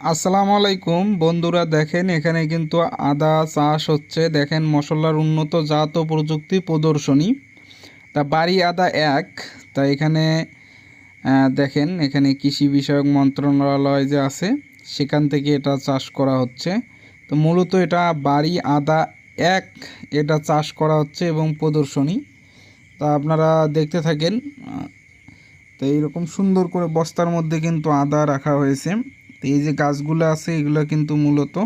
আসসালামু আলাইকুম। বন্ধুরা, দেখেন এখানে কিন্তু আদা চাষ হচ্ছে। দেখেন মশলার উন্নত জাত ও প্রযুক্তি প্রদর্শনী। তা বাড়ি আদা এক। তা এখানে দেখেন এখানে কৃষি বিষয়ক মন্ত্রণালয় যে আছে, সেখান থেকে এটা চাষ করা হচ্ছে। তো মূলত এটা বাড়ি আদা এক, এটা চাষ করা হচ্ছে এবং প্রদর্শনী। তা আপনারা দেখতে থাকেন তো এইরকম সুন্দর করে বস্তার মধ্যে কিন্তু আদা রাখা হয়েছে। তো এই যে গাছগুলো আছে, এগুলো কিন্তু মূলত,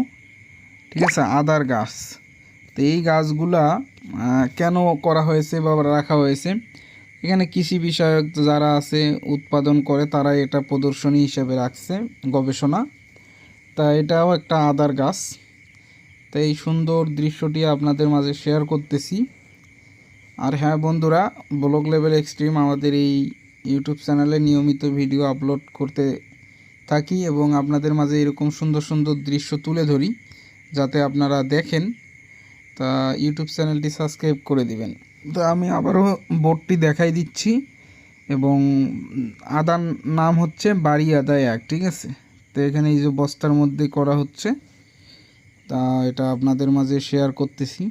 ঠিক আছে, আদার গাছ। তো এই গাছগুলা কেন করা হয়েছে বা রাখা হয়েছে? এখানে কৃষি বিষয়ক যারা আছে, উৎপাদন করে, তারা এটা প্রদর্শনী হিসেবে রাখছে, গবেষণা। তা এটাও একটা আদার গাছ। তো এই সুন্দর দৃশ্যটি আপনাদের মাঝে শেয়ার করতেছি। আর হ্যাঁ বন্ধুরা ব্লগ লেভেল এক্সট্রিম আমাদের এই ইউটিউব চ্যানেলে নিয়মিত ভিডিও আপলোড করতে থাকি এবং আপনাদের মাঝে এরকম সুন্দর সুন্দর দৃশ্য তুলে ধরি, যাতে আপনারা দেখেন। তা ইউটিউব চ্যানেলটি সাবস্ক্রাইব করে দিবেন। তো আমি আবারও বোর্ডটি দেখাই দিচ্ছি এবং আদার নাম হচ্ছে বাড়ি আদায় এক, ঠিক আছে? তো এখানে এই যে বস্তার মধ্যে করা হচ্ছে, তা এটা আপনাদের মাঝে শেয়ার করতেছি।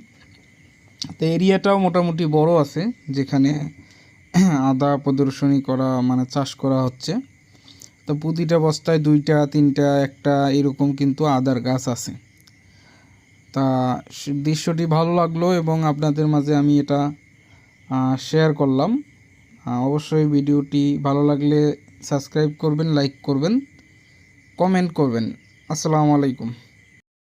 তো এরিয়াটাও মোটামুটি বড় আছে, যেখানে আদা প্রদর্শনী করা মানে চাষ করা হচ্ছে। তো প্রতিটা বস্তায় দুইটা, তিনটা, একটা এরকম কিন্তু আদার গাছ আছে। তা দৃশ্যটি ভালো লাগল এবং আপনাদের মাঝে আমি এটা শেয়ার করলাম। অবশ্যই ভিডিওটি ভালো লাগলে সাবস্ক্রাইব করবেন লাইক করবেন কমেন্ট করবেন। আসসালামু আলাইকুম।